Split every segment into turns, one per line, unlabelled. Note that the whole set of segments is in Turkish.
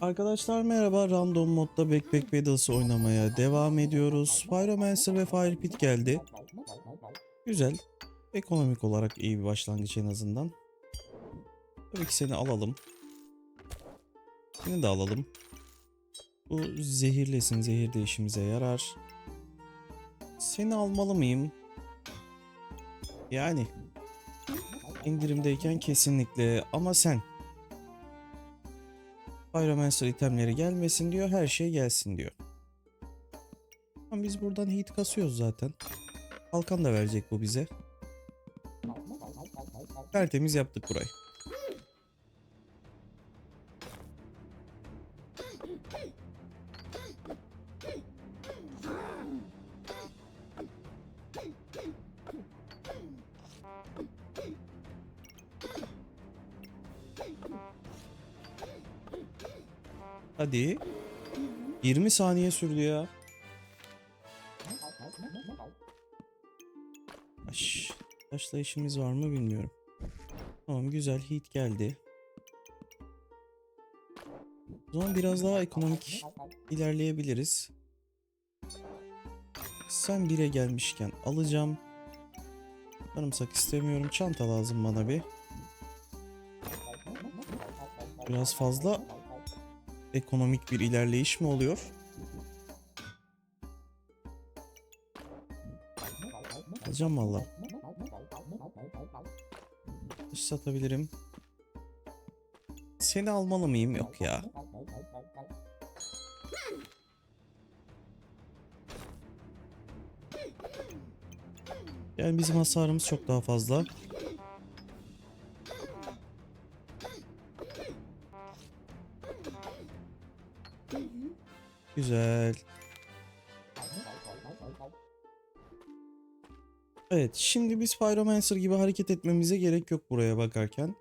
Arkadaşlar merhaba random modda Backpack Battles oynamaya devam ediyoruz. Pyromancer ve Firepit geldi. Güzel. Ekonomik olarak iyi bir başlangıç en azından. Tabii ki seni alalım. Seni de alalım. Bu zehirlesin. Zehir de işimize yarar. Seni almalı mıyım? Yani. indirimdeyken kesinlikle ama sen. Pyromancer itemleri gelmesin diyor. Her şey gelsin diyor. Ama biz buradan hit kasıyoruz zaten. Kalkan da verecek bu bize. Tertemiz yaptık burayı. Hadi. 20 saniye sürdü ya. Aş, taşla işimiz var mı bilmiyorum. Tamam güzel hit geldi. O zaman biraz daha ekonomik ilerleyebiliriz. Sen bire gelmişken alacağım. Sarımsak istemiyorum. Çanta lazım bana bir. Biraz fazla ekonomik bir ilerleyiş mi oluyor? Alacağım valla. Dış satabilirim. Seni almalı mıyım? Yok ya. Yani bizim hasarımız çok daha fazla. Güzel. Evet, şimdi biz Pyromancer gibi hareket etmemize gerek yok buraya bakarken.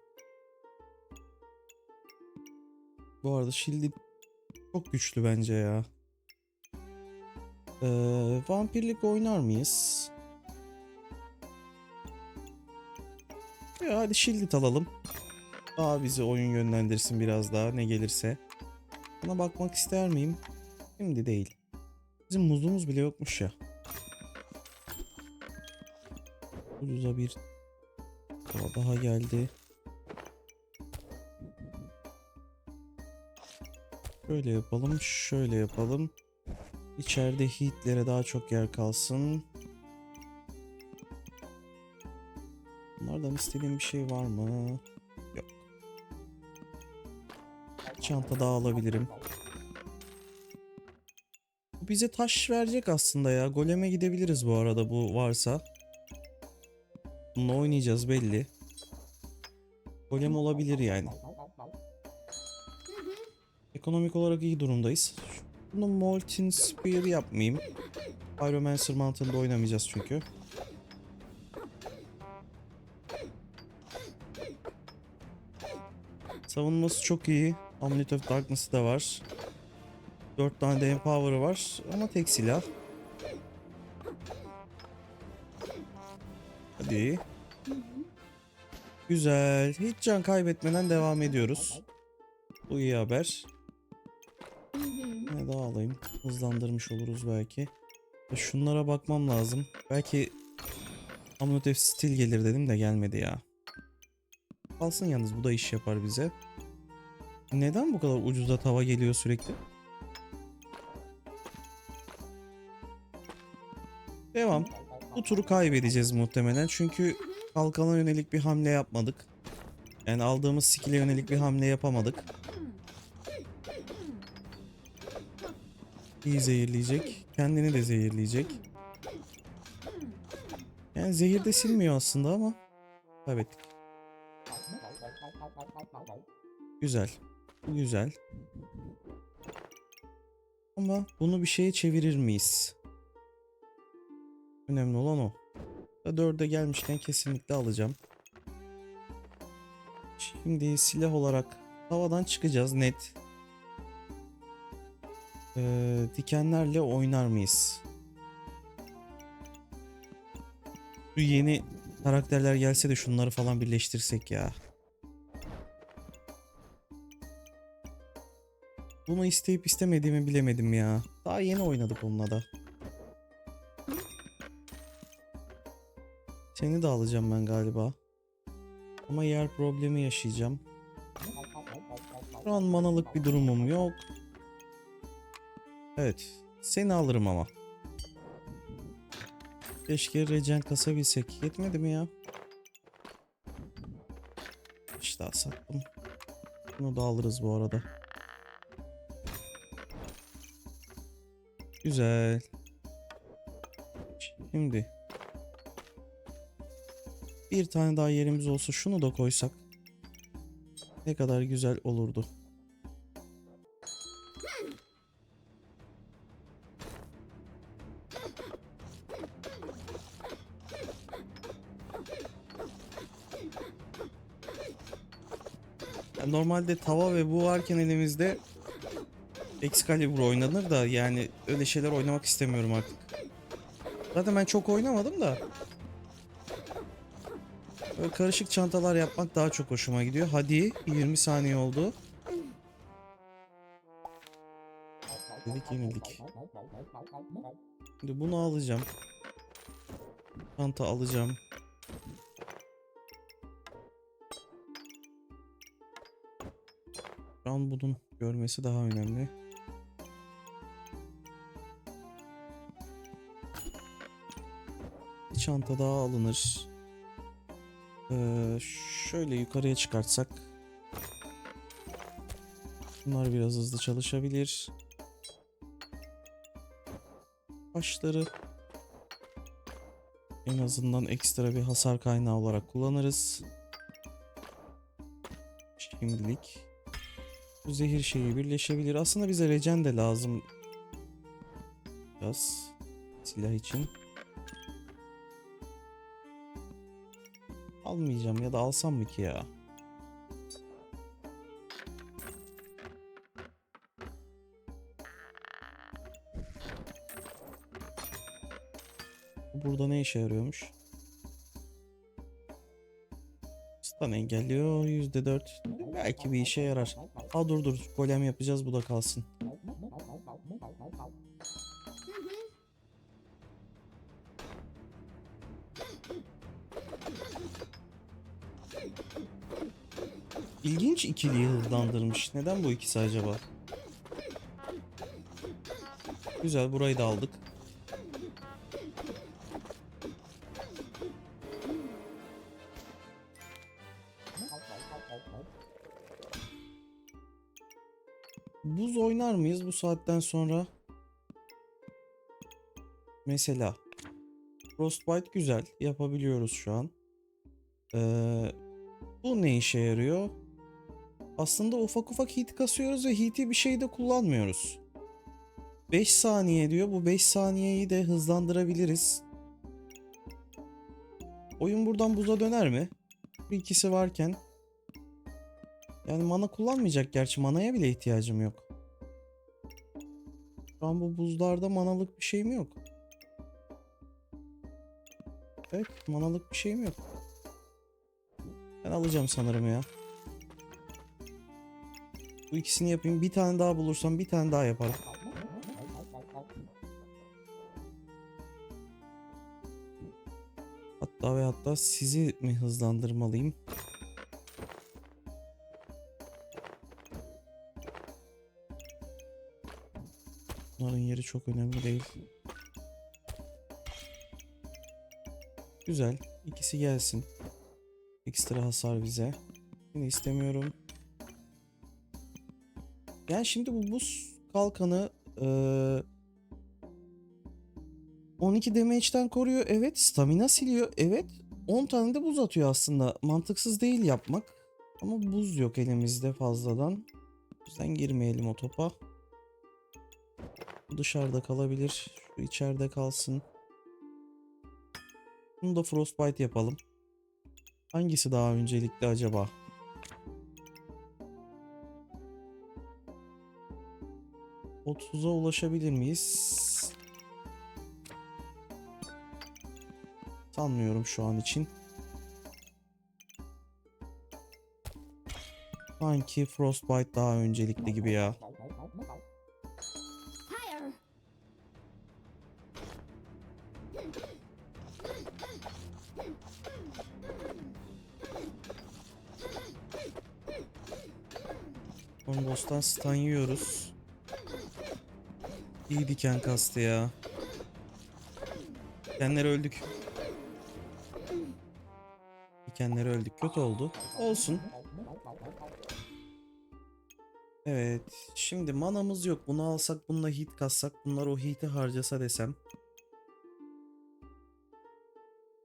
Bu arada Shield'i çok güçlü bence ya. Ee, vampirlik oynar mıyız? Ya hadi Shield'i alalım. Daha bizi oyun yönlendirsin biraz daha ne gelirse. Buna bakmak ister miyim? Şimdi değil. Bizim muzumuz bile yokmuş ya. Ucuza bir daha, daha geldi. Şöyle yapalım, şöyle yapalım. İçeride hitlere daha çok yer kalsın. Bunlardan istediğim bir şey var mı? Yok. Çanta daha alabilirim. Bize taş verecek aslında ya. Goleme gidebiliriz bu arada bu varsa. Bununla oynayacağız belli. Golem olabilir yani. Ekonomik olarak iyi durumdayız. Bunu Molten Spear yapmayayım. Pyromancer mantığında oynamayacağız çünkü. Savunması çok iyi. Amulet of Darkness'ı da var. 4 tane de Empower'ı var ama tek silah. Hadi. Güzel. Hiç can kaybetmeden devam ediyoruz. Bu iyi haber. Ne daha alayım. Hızlandırmış oluruz belki. E, Şunlara bakmam lazım. Belki Amulet of Steel gelir dedim de gelmedi ya. Kalsın yalnız bu da iş yapar bize. Neden bu kadar ucuza tava geliyor sürekli? Bu turu kaybedeceğiz muhtemelen çünkü kalkana yönelik bir hamle yapmadık. Yani aldığımız skill'e yönelik bir hamle yapamadık. İyi zehirleyecek. Kendini de zehirleyecek. Yani zehir de silmiyor aslında ama kaybettik. Güzel. Güzel. Ama bunu bir şeye çevirir miyiz? Önemli olan o. Da dörde gelmişken kesinlikle alacağım. Şimdi silah olarak havadan çıkacağız net. Ee, dikenlerle oynar mıyız? Şu yeni karakterler gelse de şunları falan birleştirsek ya. Bunu isteyip istemediğimi bilemedim ya. Daha yeni oynadık onunla da. Seni de alacağım ben galiba. Ama yer problemi yaşayacağım. Şu an manalık bir durumum yok. Evet. Seni alırım ama. Keşke regen kasabilsek. Yetmedi mi ya? İşte sattım. Bunu da alırız bu arada. Güzel. Şimdi. Bir tane daha yerimiz olsa şunu da koysak. Ne kadar güzel olurdu. Ya Normalde tava ve bu varken elimizde Excalibur oynanır da yani öyle şeyler oynamak istemiyorum artık. Zaten ben çok oynamadım da. Böyle karışık çantalar yapmak daha çok hoşuma gidiyor. Hadi 20 saniye oldu. Dedik yenildik. Şimdi bunu alacağım. Çanta alacağım. Şu an bunun görmesi daha önemli. Çanta daha alınır. Ee, şöyle yukarıya çıkartsak. Bunlar biraz hızlı çalışabilir. Başları en azından ekstra bir hasar kaynağı olarak kullanırız. Şimdilik. Bu zehir şeyi birleşebilir. Aslında bize regen de lazım. Biraz silah için. Almayacağım ya da alsam mı ki ya? Bu Burada ne işe yarıyormuş? Stun engelliyor %4. Belki bir işe yarar. Aa dur dur golem yapacağız bu da kalsın. İlginç ikiliyi hızlandırmış. Neden bu ikisi acaba? Güzel burayı da aldık. Buz oynar mıyız bu saatten sonra? Mesela Frostbite güzel yapabiliyoruz şu an. Ee, bu ne işe yarıyor? Aslında ufak ufak heat kasıyoruz ve heat'i bir şeyde kullanmıyoruz. 5 saniye diyor. Bu 5 saniyeyi de hızlandırabiliriz. Oyun buradan buza döner mi? Bu ikisi varken. Yani mana kullanmayacak gerçi. Manaya bile ihtiyacım yok. Şu an bu buzlarda manalık bir şeyim yok. Evet manalık bir şeyim yok. Ben alacağım sanırım ya. Bu ikisini yapayım. Bir tane daha bulursam bir tane daha yaparım. Hatta ve hatta sizi mi hızlandırmalıyım? Bunların yeri çok önemli değil. Güzel. İkisi gelsin. Ekstra hasar bize. Yine istemiyorum. Yani şimdi bu buz kalkanı eee 12 damage'den koruyor. Evet. Stamina siliyor. Evet. 10 tane de buz atıyor aslında. Mantıksız değil yapmak. Ama buz yok elimizde fazladan. Yüzden girmeyelim o topa. Dışarıda kalabilir. Şu içeride kalsın. Bunu da Frostbite yapalım. Hangisi daha öncelikli acaba? 30'a ulaşabilir miyiz? Sanmıyorum şu an için. Sanki Frostbite daha öncelikli gibi ya. Bombos'tan stun yiyoruz. İyi diken kastı ya. Dikenleri öldük. Dikenleri öldük. Kötü oldu. Olsun. Evet. Şimdi manamız yok. Bunu alsak bununla hit kassak bunlar o hit'i harcasa desem.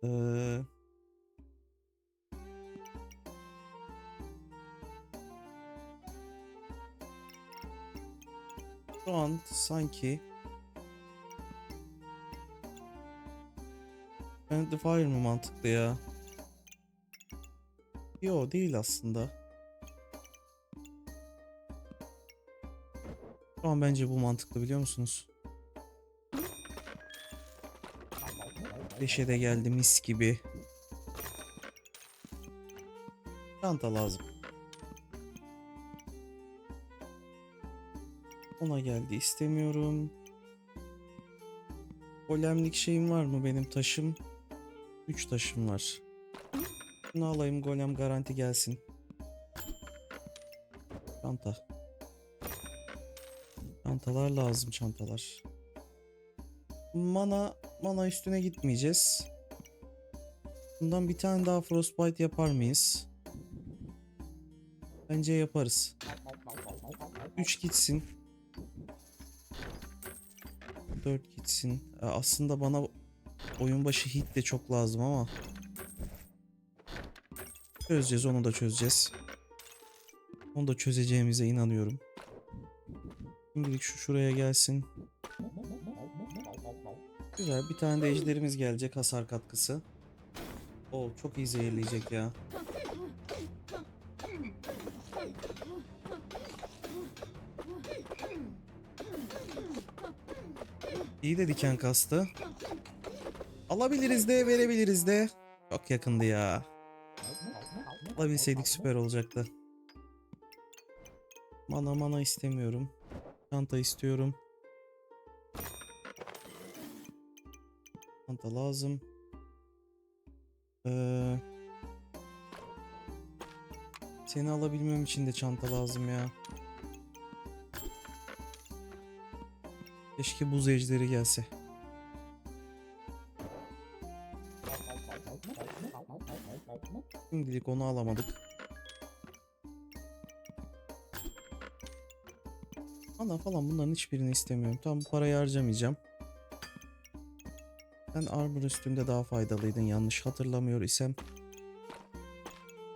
Ee, sanki Friendly Fire mı mantıklı ya? Yo değil aslında. Şu an bence bu mantıklı biliyor musunuz? Beşe de geldi mis gibi. Çanta lazım. Ona geldi istemiyorum. Golemlik şeyim var mı benim taşım? 3 taşım var. Şunu alayım golem garanti gelsin. Çanta. Çantalar lazım çantalar. Mana mana üstüne gitmeyeceğiz. Bundan bir tane daha frostbite yapar mıyız? Bence yaparız. 3 gitsin. 4 gitsin. Aslında bana oyun başı hit de çok lazım ama çözeceğiz onu da çözeceğiz. Onu da çözeceğimize inanıyorum. Şimdilik şu şuraya gelsin. Güzel bir tane de ejderimiz gelecek hasar katkısı. O çok iyi zehirleyecek ya. İyi de diken kastı. Alabiliriz de verebiliriz de. Çok yakındı ya. Alabilseydik süper olacaktı. Mana mana istemiyorum. Çanta istiyorum. Çanta lazım. Ee, seni alabilmem için de çanta lazım ya. Keşke buz ejderi gelse. Şimdilik onu alamadık. Ana falan bunların hiçbirini istemiyorum. Tam bu parayı harcamayacağım. Sen armor üstünde daha faydalıydın yanlış hatırlamıyor isem.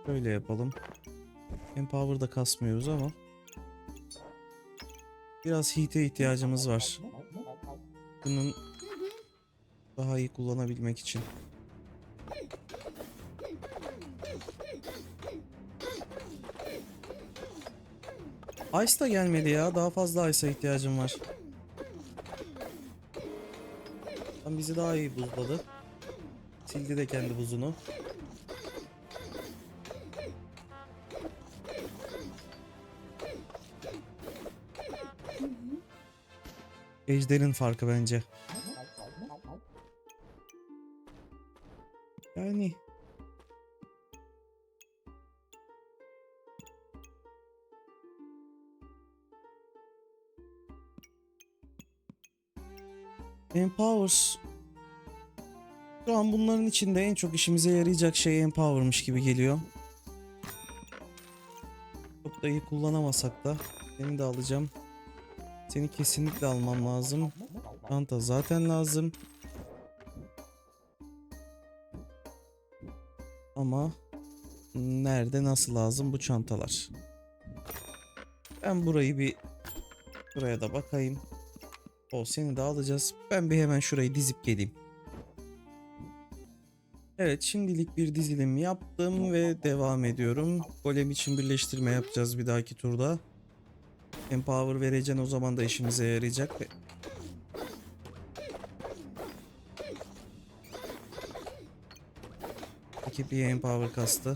Böyle yapalım. Empower'da kasmıyoruz ama. Biraz heat'e ihtiyacımız var. Bunun daha iyi kullanabilmek için. Ice da gelmedi ya. Daha fazla Ice'a ihtiyacım var. Tam bizi daha iyi buzladı. Sildi de kendi buzunu. Ejder'in farkı bence. Yani Empower şu an bunların içinde en çok işimize yarayacak şey Empower'mış gibi geliyor. Çok da iyi kullanamasak da seni de alacağım. Seni kesinlikle almam lazım. Çanta zaten lazım. Ama nerede nasıl lazım bu çantalar? Ben burayı bir buraya da bakayım. O seni de alacağız. Ben bir hemen şurayı dizip geleyim. Evet şimdilik bir dizilim yaptım ve devam ediyorum. Golem için birleştirme yapacağız bir dahaki turda. Empower vereceksin o zaman da işimize yarayacak. Peki bir Empower kastı.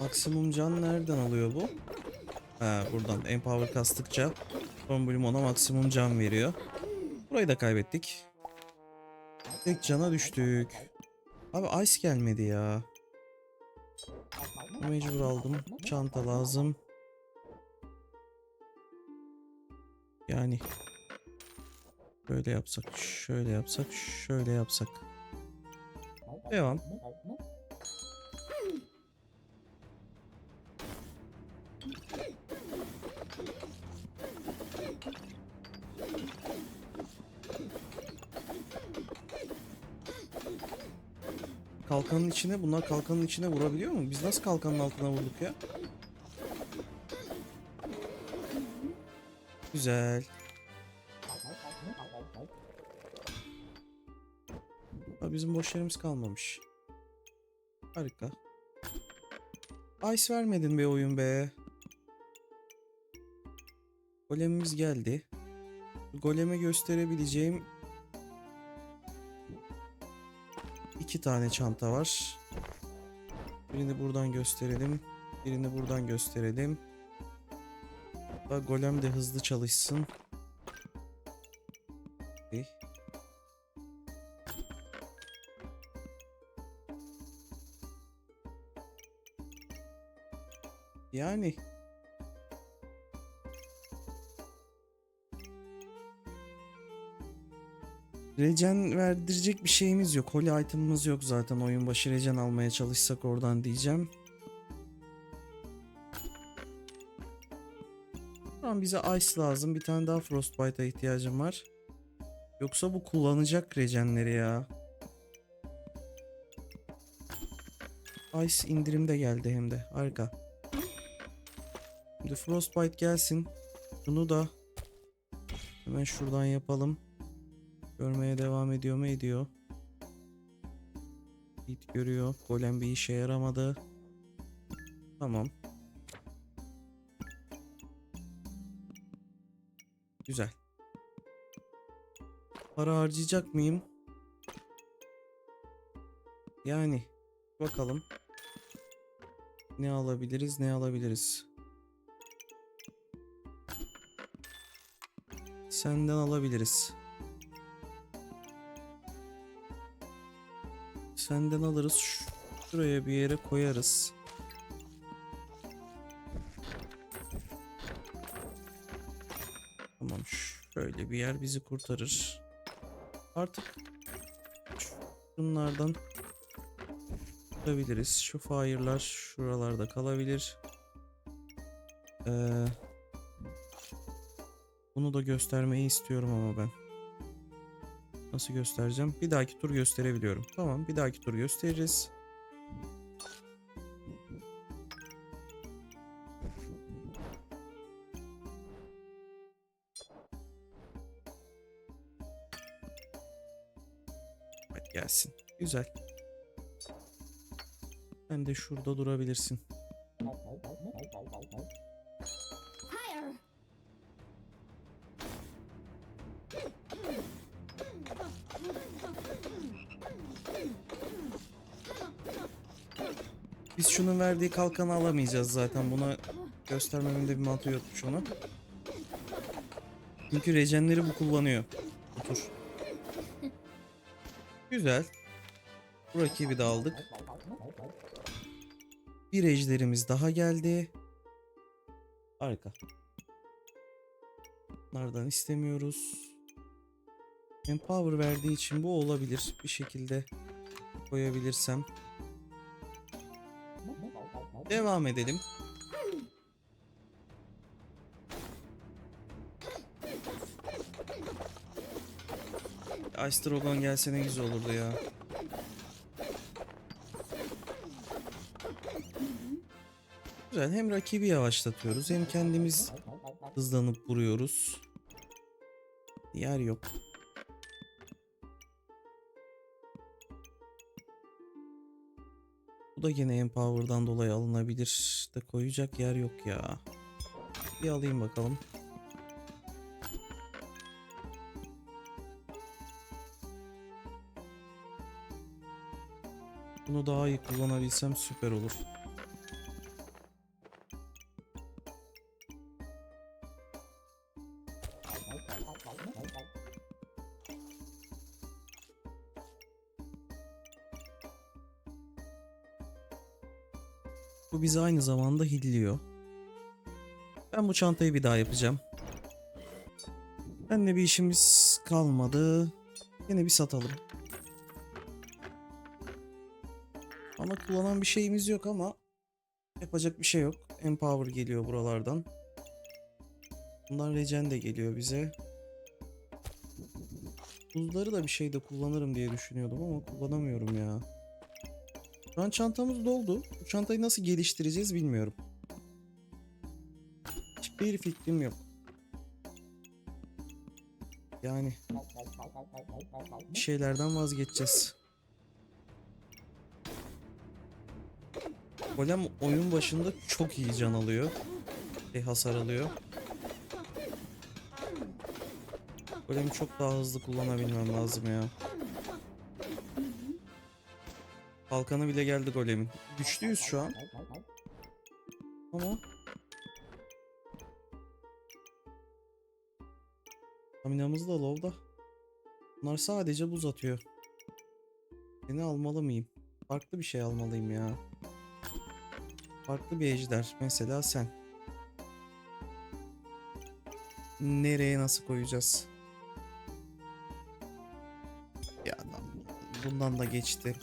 Maksimum can nereden alıyor bu? Ha buradan Empower kastıkça bölüm ona maksimum can veriyor. Burayı da kaybettik. Tek cana düştük. Abi Ice gelmedi ya. Mecbur aldım. Çanta lazım. Yani böyle yapsak, şöyle yapsak, şöyle yapsak. Devam. Kalkanın içine, bunlar kalkanın içine vurabiliyor mu? Biz nasıl kalkanın altına vurduk ya? Güzel. Bizim boş yerimiz kalmamış. Harika. Ice vermedin be oyun be. Golemimiz geldi. Goleme gösterebileceğim iki tane çanta var. Birini buradan gösterelim. Birini buradan gösterelim. Da golem de hızlı çalışsın. Yani Regen verdirecek bir şeyimiz yok. Holy item'ımız yok zaten. Oyun başı regen almaya çalışsak oradan diyeceğim. Tamam bize ice lazım. Bir tane daha frostbite'a ihtiyacım var. Yoksa bu kullanacak regenleri ya. Ice indirimde geldi hem de. Harika. Şimdi frostbite gelsin. Bunu da hemen şuradan yapalım. Görmeye devam ediyor mu? Ediyor. Hit görüyor. Golem bir işe yaramadı. Tamam. Güzel. Para harcayacak mıyım? Yani bakalım. Ne alabiliriz, ne alabiliriz? Senden alabiliriz. Senden alırız. Şuraya bir yere koyarız. Tamam şöyle bir yer bizi kurtarır. Artık bunlardan tutabiliriz. Şu fire'lar şuralarda kalabilir. Ee, bunu da göstermeyi istiyorum ama ben. Nasıl göstereceğim? Bir dahaki tur gösterebiliyorum. Tamam bir dahaki tur gösteririz. Hadi gelsin. Güzel. Sen de şurada durabilirsin. Şunun verdiği kalkanı alamayacağız zaten. Buna göstermemin de bir mantığı yokmuş ona. Çünkü rejenleri bu kullanıyor. Otur. Güzel. Bu rakibi de aldık. Bir ejderimiz daha geldi. Harika. Bunlardan istemiyoruz. Empower verdiği için bu olabilir. Bir şekilde koyabilirsem. Devam edelim. Ice Dragon gelse ne güzel olurdu ya. Güzel hem rakibi yavaşlatıyoruz hem kendimiz hızlanıp vuruyoruz. Yer yok. Bu da gene Empower'dan dolayı alınabilir. De koyacak yer yok ya. Bir alayım bakalım. Bunu daha iyi kullanabilsem süper olur. Bizi aynı zamanda hilliyor. Ben bu çantayı bir daha yapacağım. Benle bir işimiz kalmadı. Yine bir satalım. Ana kullanan bir şeyimiz yok ama yapacak bir şey yok. Empower geliyor buralardan. Bundan Regen de geliyor bize. Buzları da bir şeyde kullanırım diye düşünüyordum ama kullanamıyorum ya. Şu an çantamız doldu. Bu çantayı nasıl geliştireceğiz bilmiyorum. Hiçbir fikrim yok. Yani bir şeylerden vazgeçeceğiz. Golem oyun başında çok iyi can alıyor. Şey hasar alıyor. Golemi çok daha hızlı kullanabilmem lazım ya. Kalkanı bile geldi golemin. Güçlüyüz şu an. Ama Staminamız da low'da. Bunlar sadece buz atıyor. Seni almalı mıyım? Farklı bir şey almalıyım ya. Farklı bir ejder. Mesela sen. Nereye nasıl koyacağız? Ya lan, bundan da geçti.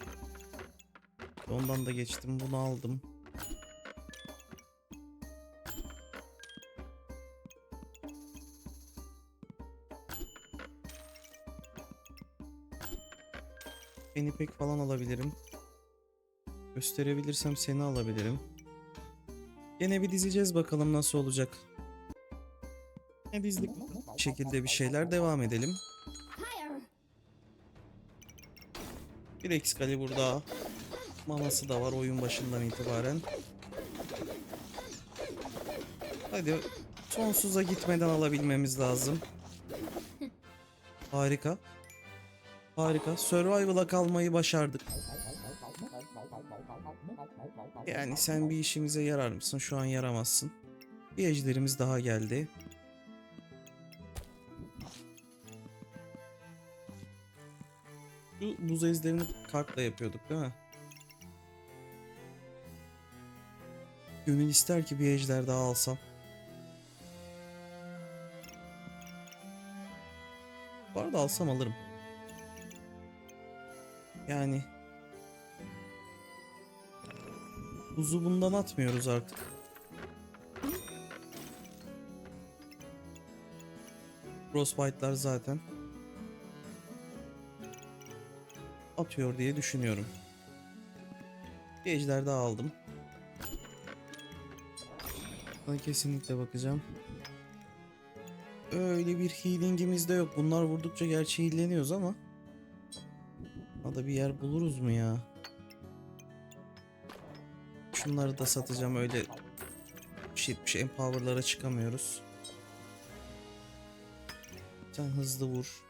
Ondan da geçtim. Bunu aldım. Seni pek falan alabilirim. Gösterebilirsem seni alabilirim. Gene bir dizeceğiz bakalım nasıl olacak. Ne dizdik bir şekilde bir şeyler devam edelim. Bir Excalibur daha. Manası da var oyun başından itibaren. Hadi sonsuza gitmeden alabilmemiz lazım. Harika. Harika. Survival'a kalmayı başardık. Yani sen bir işimize yarar mısın? Şu an yaramazsın. Bir ejderimiz daha geldi. Şu buz ejderini kartla yapıyorduk değil mi? Gönül ister ki bir ejder daha alsam. Bu arada alsam alırım. Yani Buzu bundan atmıyoruz artık. Frostbite'lar zaten atıyor diye düşünüyorum. Bir ejder daha aldım. Buna kesinlikle bakacağım. Öyle bir healing'imiz de yok. Bunlar vurdukça gerçi healeniyoruz ama. Hadi bir yer buluruz mu ya? Şunları da satacağım öyle 70 empower'lara çıkamıyoruz. Sen hızlı vur.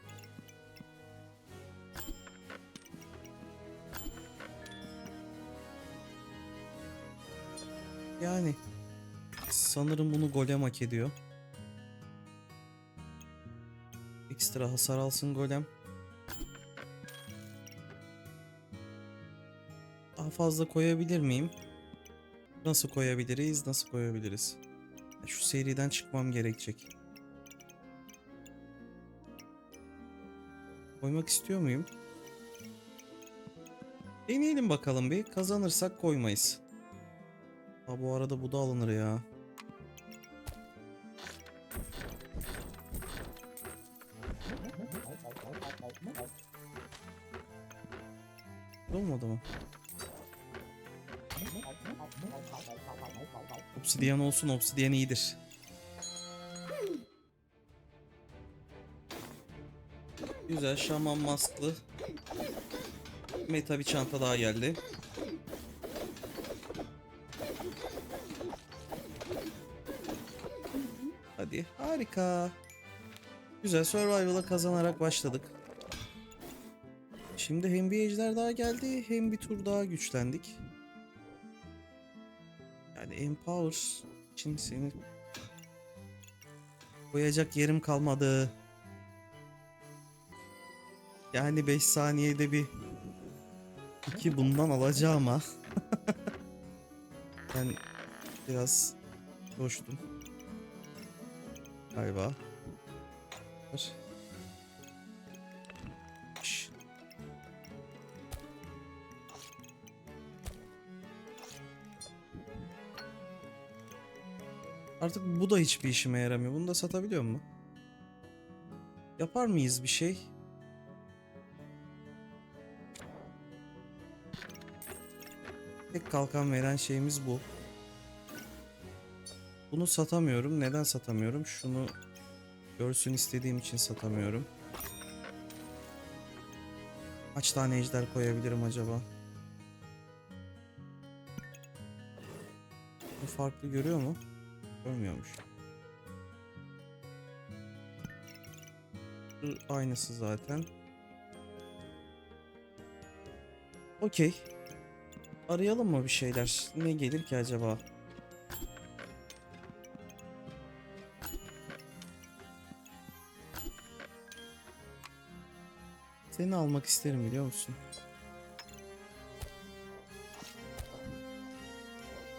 Yani sanırım bunu golem hak ediyor. Ekstra hasar alsın golem. Daha fazla koyabilir miyim? Nasıl koyabiliriz? Nasıl koyabiliriz? Şu seriden çıkmam gerekecek. Koymak istiyor muyum? Deneyelim bakalım bir. Kazanırsak koymayız. Ha bu arada bu da alınır ya. Olmadı mı? Obsidian olsun, obsidian iyidir. Güzel, şaman masklı. Meta bir çanta daha geldi. Hadi, harika. Güzel, Survival'a kazanarak başladık. Şimdi hem bir ejder daha geldi, hem bir tur daha güçlendik. Yani Empower için seni koyacak yerim kalmadı. Yani 5 saniyede bir iki bundan alacağım ha. Ben biraz coştum. Galiba. Var. Artık bu da hiçbir işime yaramıyor. Bunu da satabiliyor mu? Yapar mıyız bir şey? Tek kalkan veren şeyimiz bu. Bunu satamıyorum. Neden satamıyorum? Şunu görsün istediğim için satamıyorum. Kaç tane ejder koyabilirim acaba? Bu farklı görüyor mu? Görmüyormuş. Bu aynısı zaten. Okey. Arayalım mı bir şeyler? Ne gelir ki acaba? Seni almak isterim biliyor musun?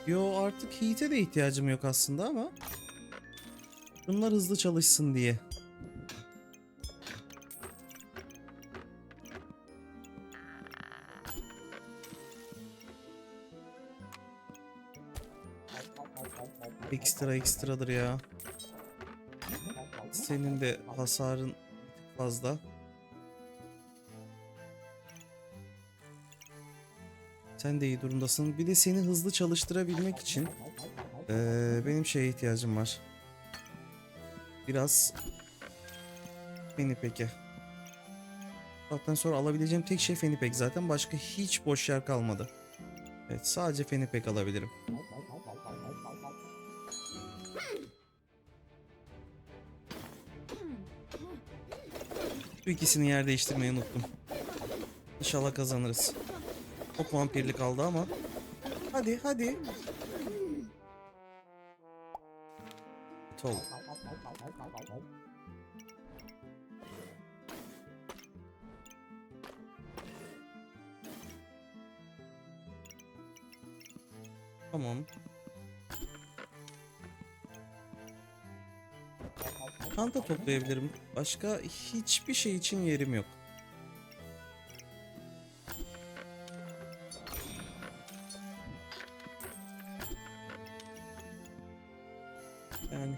Yo artık Heat'e de ihtiyacım yok aslında ama Bunlar hızlı çalışsın diye. Ekstra ekstradır ya. Senin de hasarın fazla. Sen de iyi durumdasın. Bir de seni hızlı çalıştırabilmek için eee, benim şeye ihtiyacım var. Biraz Fenipek'e. Zaten sonra alabileceğim tek şey Fenipek zaten. Başka hiç boş yer kalmadı. Evet sadece Fenipek alabilirim. Bu ikisini yer değiştirmeyi unuttum. İnşallah kazanırız. Çok vampirlik kaldı ama. Hadi hadi. Tol. Tamam. Çanta toplayabilirim. Başka hiçbir şey için yerim yok. Yani.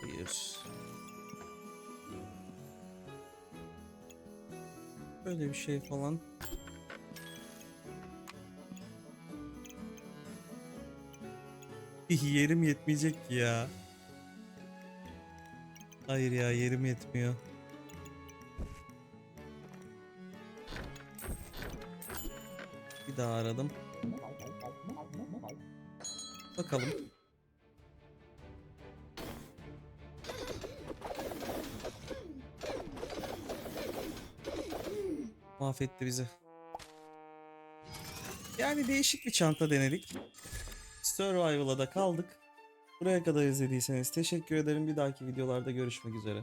Hayır. Böyle bir şey falan. Yerim yetmeyecek ya. Hayır ya yerim yetmiyor. Bir daha aradım. Bakalım. Mahvetti bizi. Yani değişik bir çanta denedik. Survival'a da kaldık. Buraya kadar izlediyseniz teşekkür ederim. Bir dahaki videolarda görüşmek üzere.